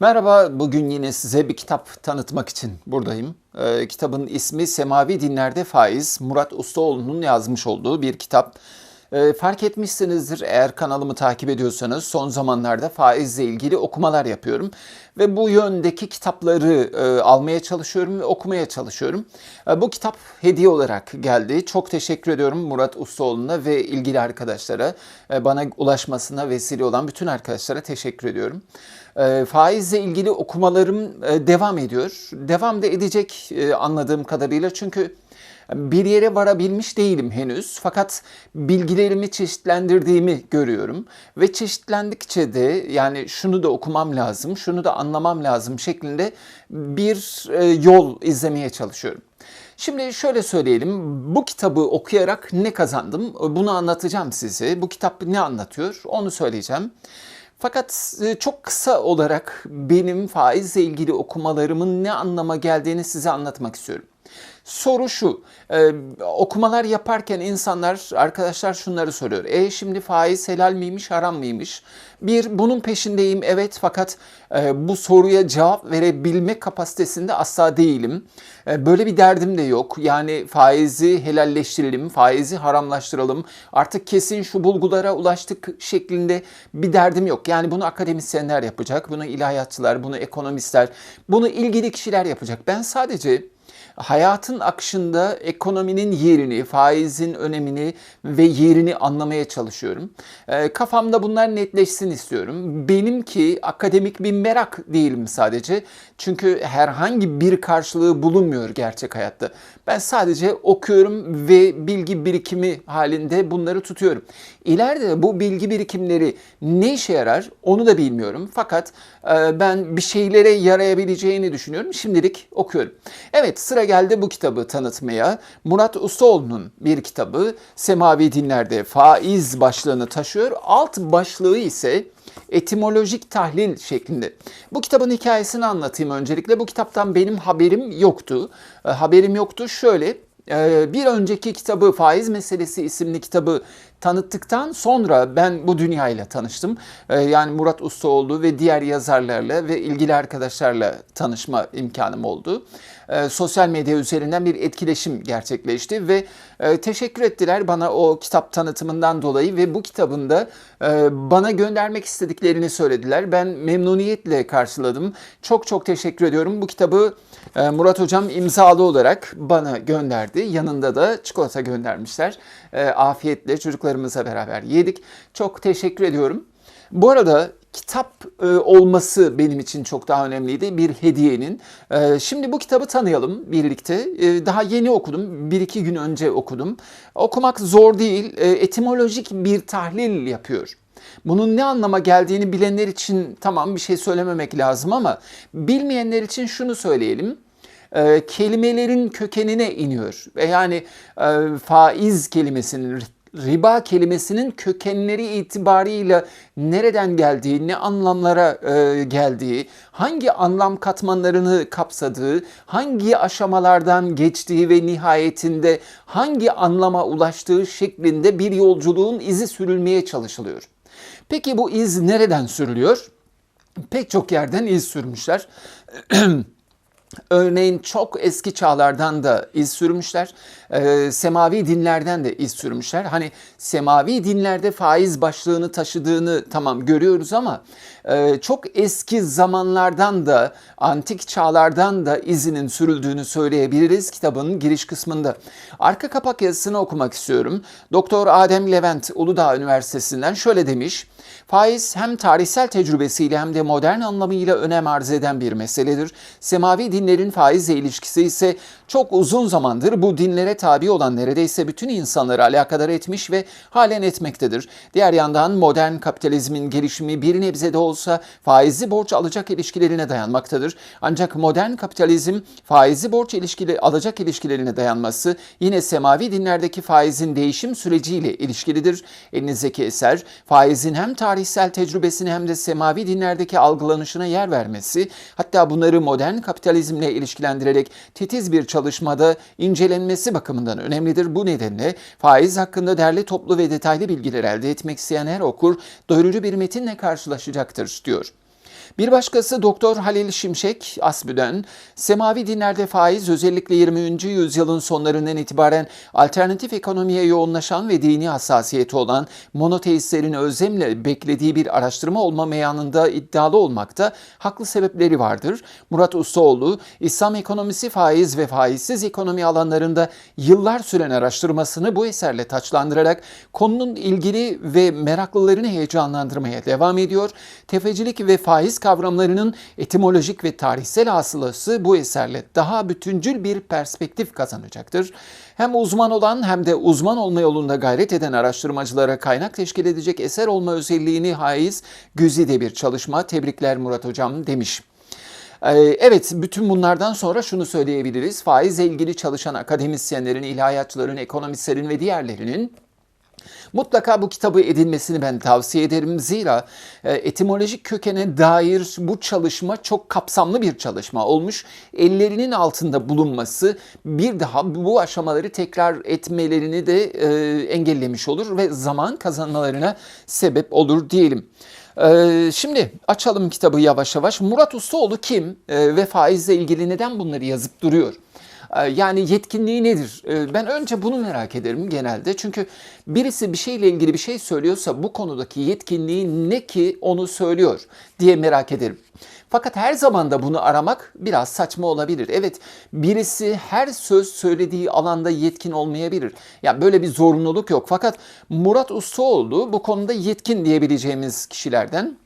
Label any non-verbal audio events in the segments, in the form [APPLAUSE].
Merhaba, bugün yine size bir kitap tanıtmak için buradayım. Ee, kitabın ismi Semavi Dinlerde Faiz, Murat Ustaoğlu'nun yazmış olduğu bir kitap. Ee, fark etmişsinizdir eğer kanalımı takip ediyorsanız son zamanlarda faizle ilgili okumalar yapıyorum. Ve bu yöndeki kitapları e, almaya çalışıyorum ve okumaya çalışıyorum. E, bu kitap hediye olarak geldi. Çok teşekkür ediyorum Murat Ustaoğlu'na ve ilgili arkadaşlara. E, bana ulaşmasına vesile olan bütün arkadaşlara teşekkür ediyorum. E, faizle ilgili okumalarım e, devam ediyor. Devam da edecek e, anladığım kadarıyla çünkü bir yere varabilmiş değilim henüz fakat bilgilerimi çeşitlendirdiğimi görüyorum ve çeşitlendikçe de yani şunu da okumam lazım, şunu da anlamam lazım şeklinde bir e, yol izlemeye çalışıyorum. Şimdi şöyle söyleyelim, bu kitabı okuyarak ne kazandım? Bunu anlatacağım size. Bu kitap ne anlatıyor? Onu söyleyeceğim. Fakat e, çok kısa olarak benim faizle ilgili okumalarımın ne anlama geldiğini size anlatmak istiyorum. Soru şu, e, okumalar yaparken insanlar, arkadaşlar şunları soruyor. E şimdi faiz helal miymiş, haram mıymış? Bir, bunun peşindeyim evet fakat e, bu soruya cevap verebilme kapasitesinde asla değilim. E, böyle bir derdim de yok. Yani faizi helalleştirelim, faizi haramlaştıralım. Artık kesin şu bulgulara ulaştık şeklinde bir derdim yok. Yani bunu akademisyenler yapacak, bunu ilahiyatçılar, bunu ekonomistler, bunu ilgili kişiler yapacak. Ben sadece hayatın akışında ekonominin yerini, faizin önemini ve yerini anlamaya çalışıyorum. E, kafamda bunlar netleşsin istiyorum. Benimki akademik bir merak değilim sadece. Çünkü herhangi bir karşılığı bulunmuyor gerçek hayatta. Ben sadece okuyorum ve bilgi birikimi halinde bunları tutuyorum. İleride bu bilgi birikimleri ne işe yarar onu da bilmiyorum. Fakat e, ben bir şeylere yarayabileceğini düşünüyorum. Şimdilik okuyorum. Evet sıra geldi bu kitabı tanıtmaya. Murat Ustaoğlu'nun bir kitabı Semavi Dinler'de faiz başlığını taşıyor. Alt başlığı ise etimolojik tahlil şeklinde. Bu kitabın hikayesini anlatayım öncelikle. Bu kitaptan benim haberim yoktu. E, haberim yoktu şöyle. E, bir önceki kitabı Faiz Meselesi isimli kitabı tanıttıktan sonra ben bu dünyayla tanıştım. E, yani Murat Ustaoğlu ve diğer yazarlarla ve ilgili arkadaşlarla tanışma imkanım oldu. Sosyal medya üzerinden bir etkileşim gerçekleşti ve teşekkür ettiler bana o kitap tanıtımından dolayı ve bu kitabında bana göndermek istediklerini söylediler. Ben memnuniyetle karşıladım. Çok çok teşekkür ediyorum. Bu kitabı Murat Hocam imzalı olarak bana gönderdi. Yanında da çikolata göndermişler. Afiyetle çocuklarımızla beraber yedik. Çok teşekkür ediyorum. Bu arada kitap e, olması benim için çok daha önemliydi. Bir hediyenin. E, şimdi bu kitabı tanıyalım birlikte. E, daha yeni okudum. Bir iki gün önce okudum. Okumak zor değil. E, etimolojik bir tahlil yapıyor. Bunun ne anlama geldiğini bilenler için tamam bir şey söylememek lazım ama bilmeyenler için şunu söyleyelim e, kelimelerin kökenine iniyor. Ve yani e, faiz kelimesinin riba kelimesinin kökenleri itibarıyla nereden geldiği, ne anlamlara e, geldiği, hangi anlam katmanlarını kapsadığı, hangi aşamalardan geçtiği ve nihayetinde hangi anlama ulaştığı şeklinde bir yolculuğun izi sürülmeye çalışılıyor. Peki bu iz nereden sürülüyor? Pek çok yerden iz sürmüşler. [CLEARS THROAT] Örneğin çok eski çağlardan da iz sürmüşler. E, semavi dinlerden de iz sürmüşler. Hani semavi dinlerde faiz başlığını taşıdığını tamam görüyoruz ama e, çok eski zamanlardan da antik çağlardan da izinin sürüldüğünü söyleyebiliriz kitabın giriş kısmında. Arka kapak yazısını okumak istiyorum. Doktor Adem Levent Uludağ Üniversitesi'nden şöyle demiş. Faiz hem tarihsel tecrübesiyle hem de modern anlamıyla önem arz eden bir meseledir. Semavi dinlerin faizle ilişkisi ise çok uzun zamandır bu dinlere tabi olan neredeyse bütün insanları alakadar etmiş ve halen etmektedir. Diğer yandan modern kapitalizmin gelişimi bir nebze de olsa faizli borç alacak ilişkilerine dayanmaktadır. Ancak modern kapitalizm faizli borç ilişkili alacak ilişkilerine dayanması yine semavi dinlerdeki faizin değişim süreciyle ilişkilidir. Elinizdeki eser faizin hem tarihsel tecrübesini hem de semavi dinlerdeki algılanışına yer vermesi, hatta bunları modern kapitalizmle ilişkilendirerek titiz bir çalışmada incelenmesi bakımından önemlidir. Bu nedenle faiz hakkında derli toplu ve detaylı bilgiler elde etmek isteyen her okur doyurucu bir metinle karşılaşacaktır diyor. Bir başkası Doktor Halil Şimşek Asbü'den semavi dinlerde faiz özellikle 20. yüzyılın sonlarından itibaren alternatif ekonomiye yoğunlaşan ve dini hassasiyeti olan monoteistlerin özlemle beklediği bir araştırma olma meyanında iddialı olmakta haklı sebepleri vardır. Murat Ustaoğlu İslam ekonomisi faiz ve faizsiz ekonomi alanlarında yıllar süren araştırmasını bu eserle taçlandırarak konunun ilgili ve meraklılarını heyecanlandırmaya devam ediyor. Tefecilik ve faiz kavramlarının etimolojik ve tarihsel hasılası bu eserle daha bütüncül bir perspektif kazanacaktır. Hem uzman olan hem de uzman olma yolunda gayret eden araştırmacılara kaynak teşkil edecek eser olma özelliğini haiz güzide bir çalışma. Tebrikler Murat Hocam demiş. Ee, evet, bütün bunlardan sonra şunu söyleyebiliriz. Faizle ilgili çalışan akademisyenlerin, ilahiyatçıların, ekonomistlerin ve diğerlerinin Mutlaka bu kitabı edinmesini ben tavsiye ederim. Zira e, etimolojik kökene dair bu çalışma çok kapsamlı bir çalışma olmuş. Ellerinin altında bulunması bir daha bu aşamaları tekrar etmelerini de e, engellemiş olur ve zaman kazanmalarına sebep olur diyelim. E, şimdi açalım kitabı yavaş yavaş. Murat Ustaoğlu kim ve faizle ilgili neden bunları yazıp duruyor? Ee, yani yetkinliği nedir? Ee, ben önce bunu merak ederim genelde. Çünkü birisi bir şeyle ilgili bir şey söylüyorsa bu konudaki yetkinliği ne ki onu söylüyor diye merak ederim. Fakat her zaman da bunu aramak biraz saçma olabilir. Evet birisi her söz söylediği alanda yetkin olmayabilir. Yani böyle bir zorunluluk yok. Fakat Murat Ustaoğlu bu konuda yetkin diyebileceğimiz kişilerden.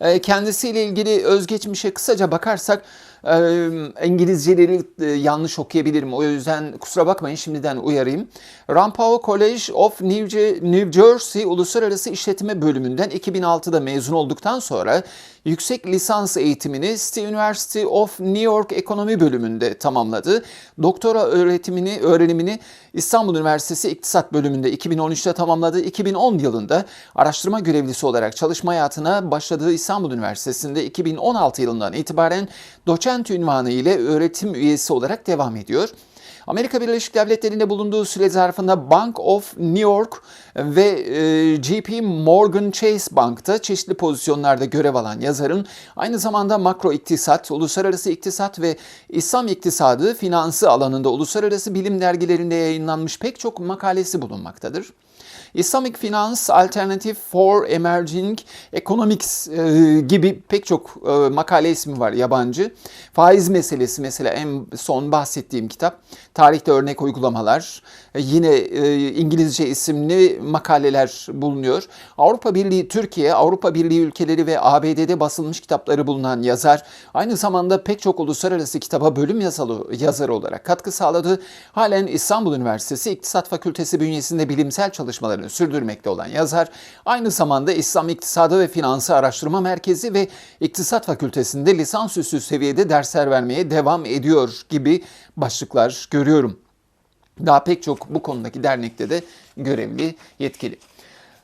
Ee, kendisiyle ilgili özgeçmişe kısaca bakarsak İngilizceleri yanlış okuyabilirim. O yüzden kusura bakmayın şimdiden uyarayım. Rampau College of New Jersey Uluslararası İşletme Bölümünden 2006'da mezun olduktan sonra yüksek lisans eğitimini City University of New York Ekonomi Bölümünde tamamladı. Doktora öğretimini, öğrenimini İstanbul Üniversitesi İktisat Bölümünde 2013'te tamamladı. 2010 yılında araştırma görevlisi olarak çalışma hayatına başladığı İstanbul Üniversitesi'nde 2016 yılından itibaren doçent ünvanı ile öğretim üyesi olarak devam ediyor. Amerika Birleşik Devletleri'nde bulunduğu süre zarfında Bank of New York ve e, JP Morgan Chase Bank'ta çeşitli pozisyonlarda görev alan yazarın aynı zamanda makro iktisat, uluslararası iktisat ve İslam iktisadı finansı alanında uluslararası bilim dergilerinde yayınlanmış pek çok makalesi bulunmaktadır. Islamic Finance Alternative for Emerging Economics e, gibi pek çok e, makale ismi var yabancı. Faiz meselesi mesela en son bahsettiğim kitap. Tarihte örnek uygulamalar. E, yine e, İngilizce isimli makaleler bulunuyor. Avrupa Birliği Türkiye, Avrupa Birliği ülkeleri ve ABD'de basılmış kitapları bulunan yazar. Aynı zamanda pek çok uluslararası kitaba bölüm yasalı, yazarı olarak katkı sağladı. Halen İstanbul Üniversitesi İktisat Fakültesi bünyesinde bilimsel çalışmaları çalışmalarını sürdürmekte olan yazar, aynı zamanda İslam İktisadı ve Finansı Araştırma Merkezi ve İktisat Fakültesinde lisansüstü seviyede dersler vermeye devam ediyor gibi başlıklar görüyorum. Daha pek çok bu konudaki dernekte de görevli yetkili.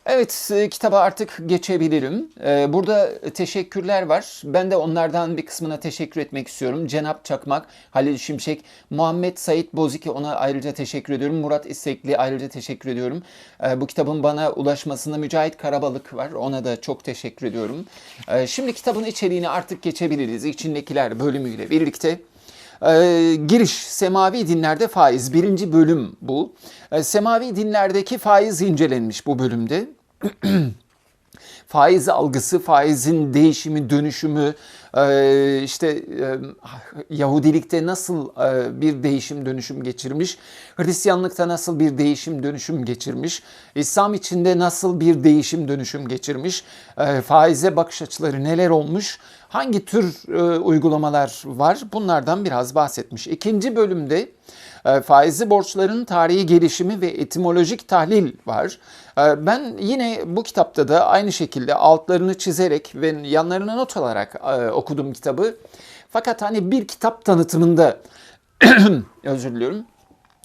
Evet, e, kitaba artık geçebilirim. E, burada teşekkürler var. Ben de onlardan bir kısmına teşekkür etmek istiyorum. Cenap Çakmak, Halil Şimşek, Muhammed Sait Boziki ona ayrıca teşekkür ediyorum. Murat İstekli ayrıca teşekkür ediyorum. E, bu kitabın bana ulaşmasında Mücahit Karabalık var. Ona da çok teşekkür ediyorum. Şimdi kitabın içeriğini artık geçebiliriz. İçindekiler bölümüyle birlikte. Ee, giriş Semavi Dinlerde Faiz birinci bölüm bu. Ee, semavi dinlerdeki faiz incelenmiş bu bölümde. [CLEARS THROAT] faiz algısı, faizin değişimi, dönüşümü, işte e, Yahudilikte nasıl e, bir değişim dönüşüm geçirmiş, Hristiyanlıkta nasıl bir değişim dönüşüm geçirmiş, İslam içinde nasıl bir değişim dönüşüm geçirmiş, faize bakış açıları neler olmuş, hangi tür uygulamalar var? Bunlardan biraz bahsetmiş. İkinci bölümde e, faizli borçların tarihi gelişimi ve etimolojik tahlil var. E, ben yine bu kitapta da aynı şekilde altlarını çizerek ve yanlarına not alarak e, okudum kitabı. Fakat hani bir kitap tanıtımında [CLEARS THROAT] özür diliyorum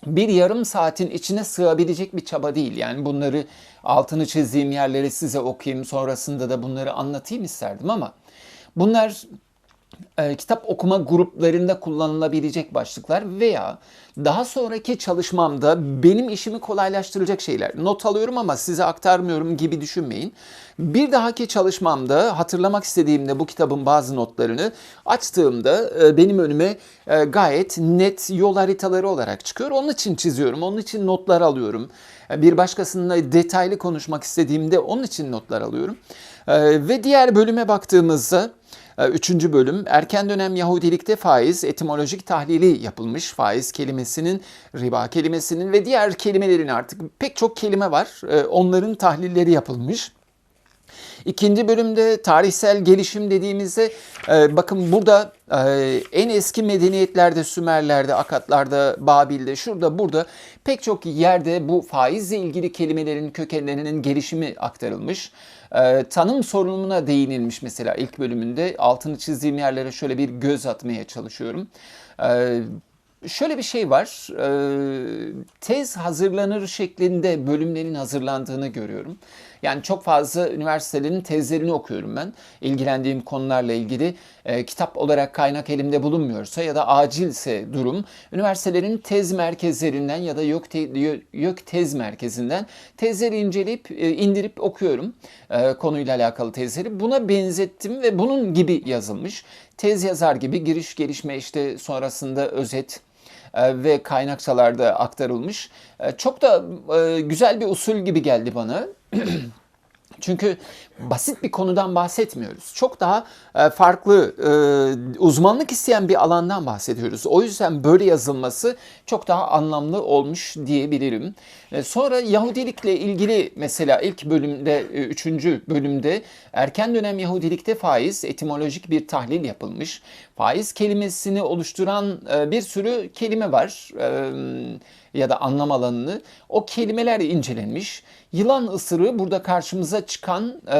bir yarım saatin içine sığabilecek bir çaba değil. Yani bunları altını çizdiğim yerleri size okuyayım sonrasında da bunları anlatayım isterdim ama bunlar e, kitap okuma gruplarında kullanılabilecek başlıklar veya daha sonraki çalışmamda benim işimi kolaylaştıracak şeyler. Not alıyorum ama size aktarmıyorum gibi düşünmeyin. Bir dahaki çalışmamda hatırlamak istediğimde bu kitabın bazı notlarını açtığımda e, benim önüme e, gayet net yol haritaları olarak çıkıyor. Onun için çiziyorum, onun için notlar alıyorum. Bir başkasıyla detaylı konuşmak istediğimde onun için notlar alıyorum. Ve diğer bölüme baktığımızda ee, Üçüncü bölüm erken dönem Yahudilikte faiz etimolojik tahlili yapılmış. Faiz kelimesinin, riba kelimesinin ve diğer kelimelerin artık pek çok kelime var. Ee, Onların tahlilleri yapılmış. İkinci bölümde tarihsel gelişim dediğimizde e, bakın burada e, en eski medeniyetlerde Sümerler'de, Akatlar'da, Babil'de, şurada burada pek çok yerde bu faizle ilgili kelimelerin kökenlerinin gelişimi aktarılmış. E, tanım sorununa değinilmiş mesela ilk bölümünde. Altını çizdiğim yerlere şöyle bir göz atmaya çalışıyorum. E, Şöyle bir şey var. e, Tez hazırlanır şeklinde bölümlerin hazırlandığını görüyorum. Yani çok fazla üniversitelerin tezlerini okuyorum ben. İlgilendiğim konularla ilgili e, kitap olarak kaynak elimde bulunmuyorsa ya da acilse durum üniversitelerin tez merkezlerinden ya da yok, te, yok tez merkezinden tezleri inceleyip e, indirip okuyorum e, konuyla alakalı tezleri. Buna benzettim ve bunun gibi yazılmış. Tez yazar gibi giriş gelişme işte sonrasında özet ve kaynakçalarda aktarılmış. E, Çok da e, güzel bir usul gibi geldi bana. [CLEARS THROAT] Çünkü basit bir konudan bahsetmiyoruz. Çok daha e, farklı, e, uzmanlık isteyen bir alandan bahsediyoruz. O yüzden böyle yazılması çok daha anlamlı olmuş diyebilirim. E, Sonra Yahudilikle ilgili mesela ilk bölümde, üçüncü bölümde erken dönem Yahudilikte faiz etimolojik bir tahlil yapılmış. Faiz kelimesini oluşturan bir sürü kelime var E, ya da anlam alanını. O kelimeler incelenmiş. Yılan ısırığı burada karşımıza çıkan e,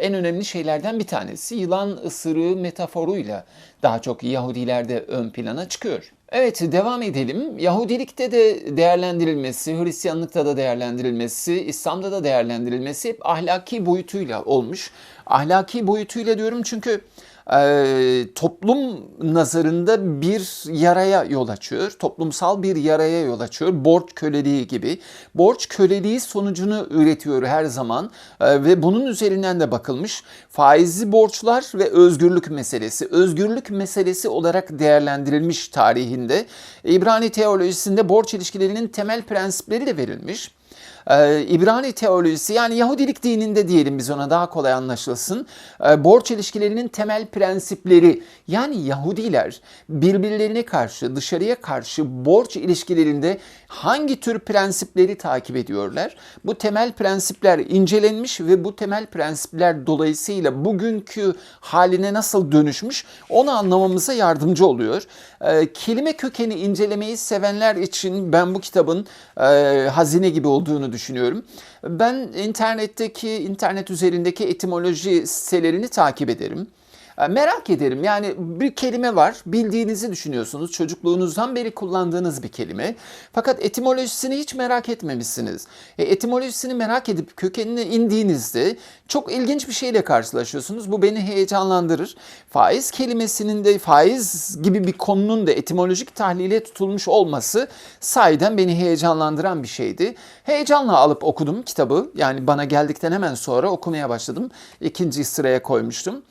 en önemli şeylerden bir tanesi. Yılan ısırığı metaforuyla daha çok Yahudilerde ön plana çıkıyor. Evet devam edelim. Yahudilikte de değerlendirilmesi, Hristiyanlıkta da değerlendirilmesi, İslam'da da değerlendirilmesi hep ahlaki boyutuyla olmuş. Ahlaki boyutuyla diyorum çünkü e, toplum nazarında bir yaraya yol açıyor. Toplumsal bir yaraya yol açıyor. Borç köleliği gibi. Borç köleliği sonucunu üretiyor her zaman E, ve bunun üzerinden de bakılmış. Faizli borçlar ve özgürlük meselesi. Özgürlük meselesi olarak değerlendirilmiş tarihinde. İbrani teolojisinde borç ilişkilerinin temel prensipleri de verilmiş. Ee, İbrani teolojisi yani Yahudilik dininde diyelim biz ona daha kolay anlaşılsın. Ee, borç ilişkilerinin temel prensipleri yani Yahudiler birbirlerine karşı dışarıya karşı borç ilişkilerinde hangi tür prensipleri takip ediyorlar? Bu temel prensipler incelenmiş ve bu temel prensipler dolayısıyla bugünkü haline nasıl dönüşmüş onu anlamamıza yardımcı oluyor. Ee, kelime kökeni incelemeyi sevenler için ben bu kitabın e, hazine gibi olduğunu düşünüyorum. Ben internetteki, internet üzerindeki etimoloji sitelerini takip ederim. E, Merak ederim yani bir kelime var bildiğinizi düşünüyorsunuz çocukluğunuzdan beri kullandığınız bir kelime fakat etimolojisini hiç merak etmemişsiniz. E, etimolojisini merak edip kökenine indiğinizde çok ilginç bir şeyle karşılaşıyorsunuz. Bu beni heyecanlandırır. Faiz kelimesinin de faiz gibi bir konunun da etimolojik tahlile tutulmuş olması sahiden beni heyecanlandıran bir şeydi. Heyecanla alıp okudum kitabı yani bana geldikten hemen sonra okumaya başladım. İkinci sıraya koymuştum.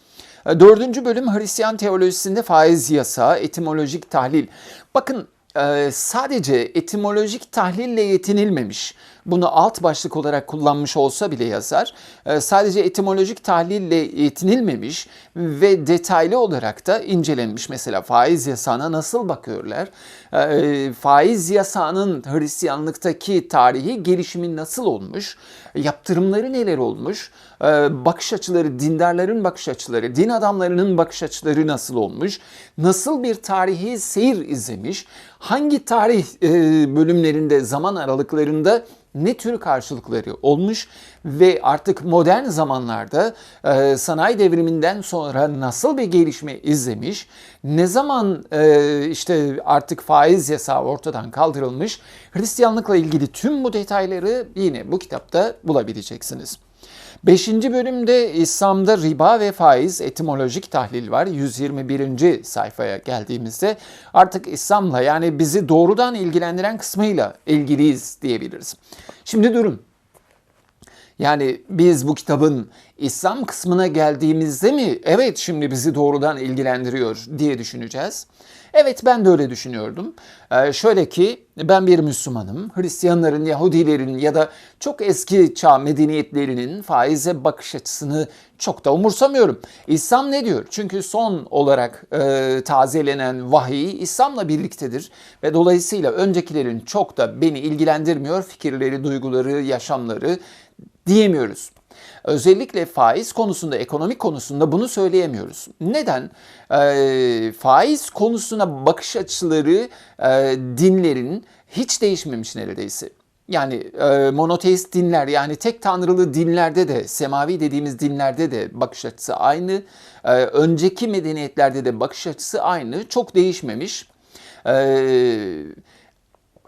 Dördüncü bölüm Hristiyan teolojisinde faiz yasağı, etimolojik tahlil. Bakın e, sadece etimolojik tahlille yetinilmemiş. Bunu alt başlık olarak kullanmış olsa bile yazar. E, Sadece etimolojik tahlille yetinilmemiş ve detaylı olarak da incelenmiş. Mesela faiz yasağına nasıl bakıyorlar? E, Faiz yasağının Hristiyanlıktaki tarihi gelişimi nasıl olmuş? Yaptırımları neler olmuş? E, Bakış açıları, dindarların bakış açıları, din adamlarının bakış açıları nasıl olmuş? Nasıl bir tarihi seyir izlemiş? Hangi tarih e, bölümlerinde, zaman aralıklarında ne tür karşılıkları olmuş ve artık modern zamanlarda e, sanayi devriminden sonra nasıl bir gelişme izlemiş, ne zaman e, işte artık faiz yasağı ortadan kaldırılmış, Hristiyanlıkla ilgili tüm bu detayları yine bu kitapta bulabileceksiniz. Beşinci bölümde İslam'da riba ve faiz etimolojik tahlil var. 121. sayfaya geldiğimizde artık İslam'la yani bizi doğrudan ilgilendiren kısmıyla ilgiliyiz diyebiliriz. Şimdi durun. Yani biz bu kitabın İslam kısmına geldiğimizde mi evet şimdi bizi doğrudan ilgilendiriyor diye düşüneceğiz. Evet ben de öyle düşünüyordum. Ee, şöyle ki ben bir Müslümanım. Hristiyanların, Yahudilerin ya da çok eski çağ medeniyetlerinin faize bakış açısını çok da umursamıyorum. İslam ne diyor? Çünkü son olarak e, tazelenen vahiy İslam'la birliktedir ve dolayısıyla öncekilerin çok da beni ilgilendirmiyor fikirleri, duyguları, yaşamları diyemiyoruz. Özellikle faiz konusunda, ekonomik konusunda bunu söyleyemiyoruz. Neden? E, faiz konusuna bakış açıları e, dinlerin hiç değişmemiş neredeyse. Yani e, monoteist dinler yani tek tanrılı dinlerde de semavi dediğimiz dinlerde de bakış açısı aynı. E, önceki medeniyetlerde de bakış açısı aynı. Çok değişmemiş. Eee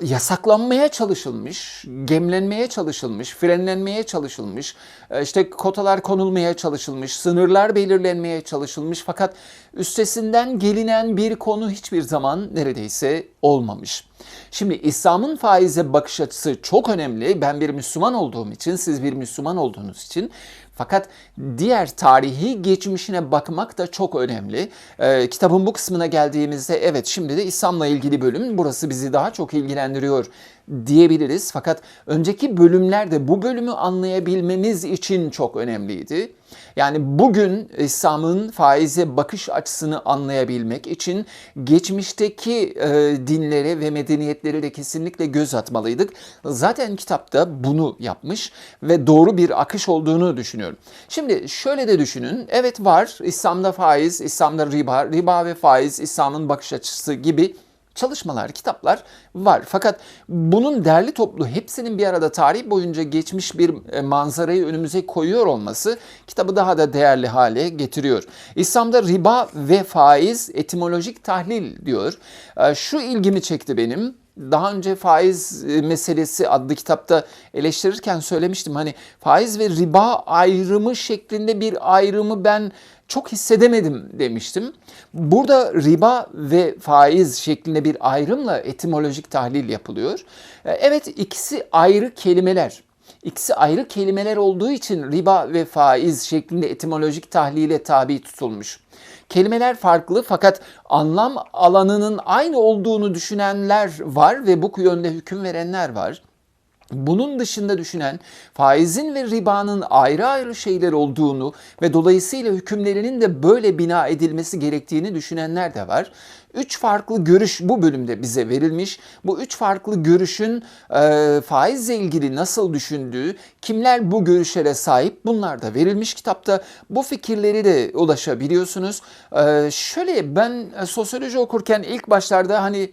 yasaklanmaya çalışılmış, gemlenmeye çalışılmış, frenlenmeye çalışılmış, e, işte kotalar konulmaya çalışılmış, sınırlar belirlenmeye çalışılmış fakat üstesinden gelinen bir konu hiçbir zaman neredeyse olmamış. Şimdi İslam'ın faize bakış açısı çok önemli. Ben bir Müslüman olduğum için, siz bir Müslüman olduğunuz için fakat diğer tarihi geçmişine bakmak da çok önemli. Ee, kitabın bu kısmına geldiğimizde evet şimdi de İslam'la ilgili bölüm burası bizi daha çok ilgilendiriyor diyebiliriz. Fakat önceki bölümlerde bu bölümü anlayabilmemiz için çok önemliydi. Yani bugün İslam'ın faize bakış açısını anlayabilmek için geçmişteki e, dinlere ve medeniyetlere de kesinlikle göz atmalıydık. Zaten kitapta bunu yapmış ve doğru bir akış olduğunu düşünüyorum. Şimdi şöyle de düşünün. Evet var İslam'da faiz, İslam'da riba, riba ve faiz İslam'ın bakış açısı gibi çalışmalar, kitaplar var. Fakat bunun derli toplu hepsinin bir arada tarih boyunca geçmiş bir e, manzarayı önümüze koyuyor olması kitabı daha da değerli hale getiriyor. İslam'da riba ve faiz etimolojik tahlil diyor. E, şu ilgimi çekti benim daha önce faiz e, meselesi adlı kitapta eleştirirken söylemiştim. Hani faiz ve riba ayrımı şeklinde bir ayrımı ben çok hissedemedim demiştim. Burada riba ve faiz şeklinde bir ayrımla etimolojik tahlil yapılıyor. E, evet ikisi ayrı kelimeler. İkisi ayrı kelimeler olduğu için riba ve faiz şeklinde etimolojik tahlile tabi tutulmuş. Kelimeler farklı fakat anlam alanının aynı olduğunu düşünenler var ve bu yönde hüküm verenler var. Bunun dışında düşünen faizin ve ribanın ayrı ayrı şeyler olduğunu ve dolayısıyla hükümlerinin de böyle bina edilmesi gerektiğini düşünenler de var. Üç farklı görüş bu bölümde bize verilmiş. Bu üç farklı görüşün e, faizle ilgili nasıl düşündüğü, kimler bu görüşlere sahip bunlar da verilmiş kitapta. Bu fikirleri de ulaşabiliyorsunuz. E, şöyle ben sosyoloji okurken ilk başlarda hani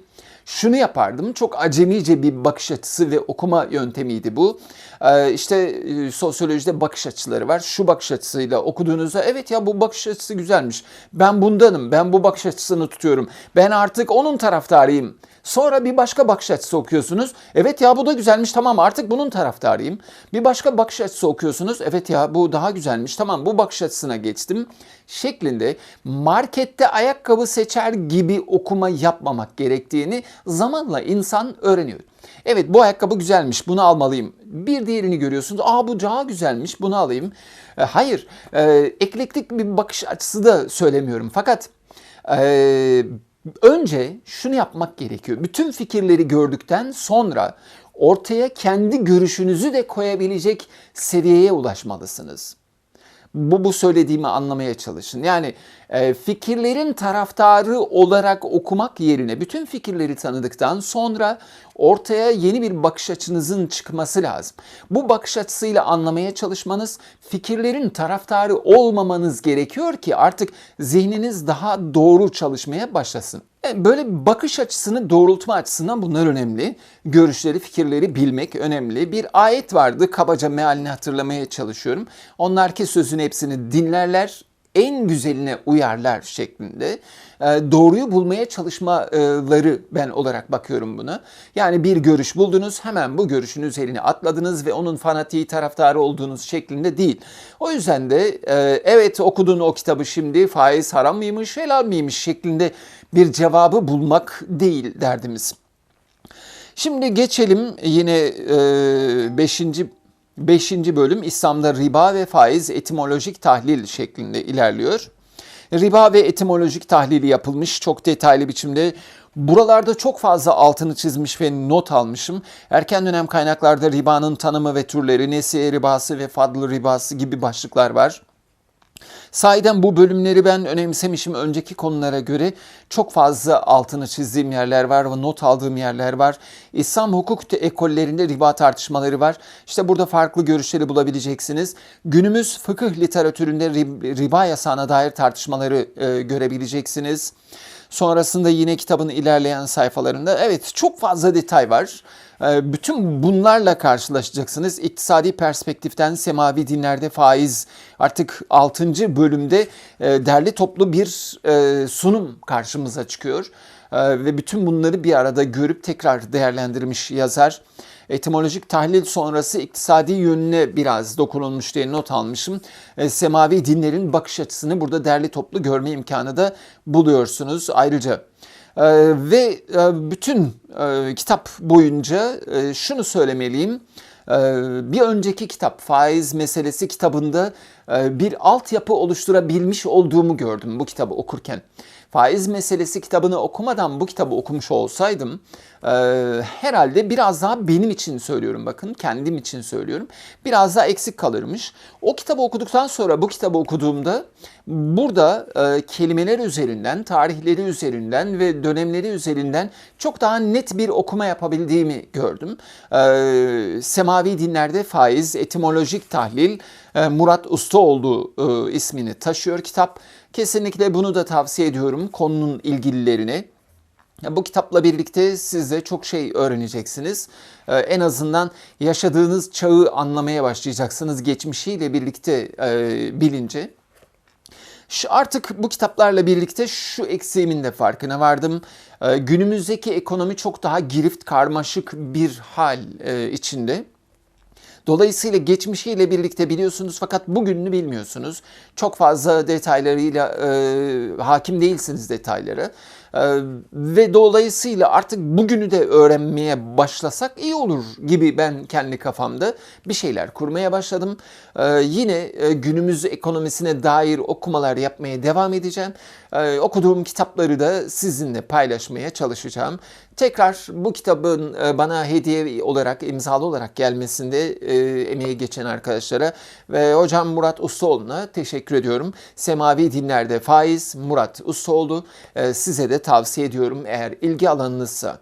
şunu yapardım. Çok acemice bir bakış açısı ve okuma yöntemiydi bu. Ee, işte e, sosyolojide bakış açıları var. Şu bakış açısıyla okuduğunuzda evet ya bu bakış açısı güzelmiş. Ben bundanım. Ben bu bakış açısını tutuyorum. Ben artık onun taraftarıyım. Sonra bir başka bakış açısı okuyorsunuz. Evet ya bu da güzelmiş tamam artık bunun taraftarıyım. Bir başka bakış açısı okuyorsunuz. Evet ya bu daha güzelmiş tamam bu bakış açısına geçtim. Şeklinde markette ayakkabı seçer gibi okuma yapmamak gerektiğini zamanla insan öğreniyor. Evet bu ayakkabı güzelmiş bunu almalıyım. Bir diğerini görüyorsunuz. Aa bu daha güzelmiş bunu alayım. E, hayır e, eklektik bir bakış açısı da söylemiyorum. Fakat e, önce şunu yapmak gerekiyor. Bütün fikirleri gördükten sonra ortaya kendi görüşünüzü de koyabilecek seviyeye ulaşmalısınız bu, bu söylediğimi anlamaya çalışın. Yani fikirlerin taraftarı olarak okumak yerine bütün fikirleri tanıdıktan sonra ortaya yeni bir bakış açınızın çıkması lazım. Bu bakış açısıyla anlamaya çalışmanız, fikirlerin taraftarı olmamanız gerekiyor ki artık zihniniz daha doğru çalışmaya başlasın. E, böyle bakış açısını doğrultma açısından bunlar önemli. Görüşleri, fikirleri bilmek önemli. Bir ayet vardı, kabaca mealini hatırlamaya çalışıyorum. Onlar ki sözün hepsini dinlerler, en güzeline uyarlar şeklinde e, doğruyu bulmaya çalışmaları ben olarak bakıyorum buna. Yani bir görüş buldunuz hemen bu görüşün üzerine atladınız ve onun fanatiği taraftarı olduğunuz şeklinde değil. O yüzden de e, evet okudun o kitabı şimdi faiz haram mıymış helal miymiş şeklinde bir cevabı bulmak değil derdimiz. Şimdi geçelim yine 5. E, 5. bölüm İslam'da riba ve faiz etimolojik tahlil şeklinde ilerliyor. Riba ve etimolojik tahlili yapılmış çok detaylı biçimde. Buralarda çok fazla altını çizmiş ve not almışım. Erken dönem kaynaklarda ribanın tanımı ve türleri, nesiye ribası ve fadlı ribası gibi başlıklar var. Sahiden bu bölümleri ben önemsemişim. Önceki konulara göre çok fazla altını çizdiğim yerler var ve not aldığım yerler var. İslam hukuk ekollerinde riba tartışmaları var. İşte burada farklı görüşleri bulabileceksiniz. Günümüz fıkıh literatüründe riba yasağına dair tartışmaları e, görebileceksiniz. Sonrasında yine kitabın ilerleyen sayfalarında evet çok fazla detay var. Ee, bütün bunlarla karşılaşacaksınız. İktisadi perspektiften semavi dinlerde faiz artık 6. bölümde e, derli toplu bir e, sunum karşımıza çıkıyor. Ee, ve bütün bunları bir arada görüp tekrar değerlendirmiş yazar. Etimolojik tahlil sonrası iktisadi yönüne biraz dokunulmuş diye not almışım. E, semavi dinlerin bakış açısını burada derli toplu görme imkanı da buluyorsunuz. Ayrıca ee, ve e, bütün e, kitap boyunca e, şunu söylemeliyim. Ee, bir önceki kitap faiz meselesi kitabında bir altyapı oluşturabilmiş olduğumu gördüm bu kitabı okurken. Faiz meselesi kitabını okumadan bu kitabı okumuş olsaydım e, herhalde biraz daha benim için söylüyorum bakın kendim için söylüyorum. Biraz daha eksik kalırmış. O kitabı okuduktan sonra bu kitabı okuduğumda burada e, kelimeler üzerinden, tarihleri üzerinden ve dönemleri üzerinden çok daha net bir okuma yapabildiğimi gördüm. E, Semavi dinlerde faiz, etimolojik tahlil, e, Murat Ustaoğlu e, ismini taşıyor kitap. Kesinlikle bunu da tavsiye ediyorum konunun ilgililerine. Bu kitapla birlikte siz de çok şey öğreneceksiniz. Ee, en azından yaşadığınız çağı anlamaya başlayacaksınız geçmişiyle birlikte e, bilince. Artık bu kitaplarla birlikte şu eksiğimin de farkına vardım. Ee, günümüzdeki ekonomi çok daha girift, karmaşık bir hal e, içinde. Dolayısıyla geçmişiyle birlikte biliyorsunuz fakat bugününü bilmiyorsunuz. Çok fazla detaylarıyla e, hakim değilsiniz detayları. Ee, ve dolayısıyla artık bugünü de öğrenmeye başlasak iyi olur gibi ben kendi kafamda bir şeyler kurmaya başladım. Ee, yine e, günümüz ekonomisine dair okumalar yapmaya devam edeceğim. Ee, okuduğum kitapları da sizinle paylaşmaya çalışacağım. Tekrar bu kitabın e, bana hediye olarak, imzalı olarak gelmesinde e, emeği geçen arkadaşlara ve hocam Murat Ustaoğlu'na teşekkür ediyorum. Semavi Dinler'de Faiz Murat Ustaoğlu. Size de tavsiye ediyorum eğer ilgi alanınızsa.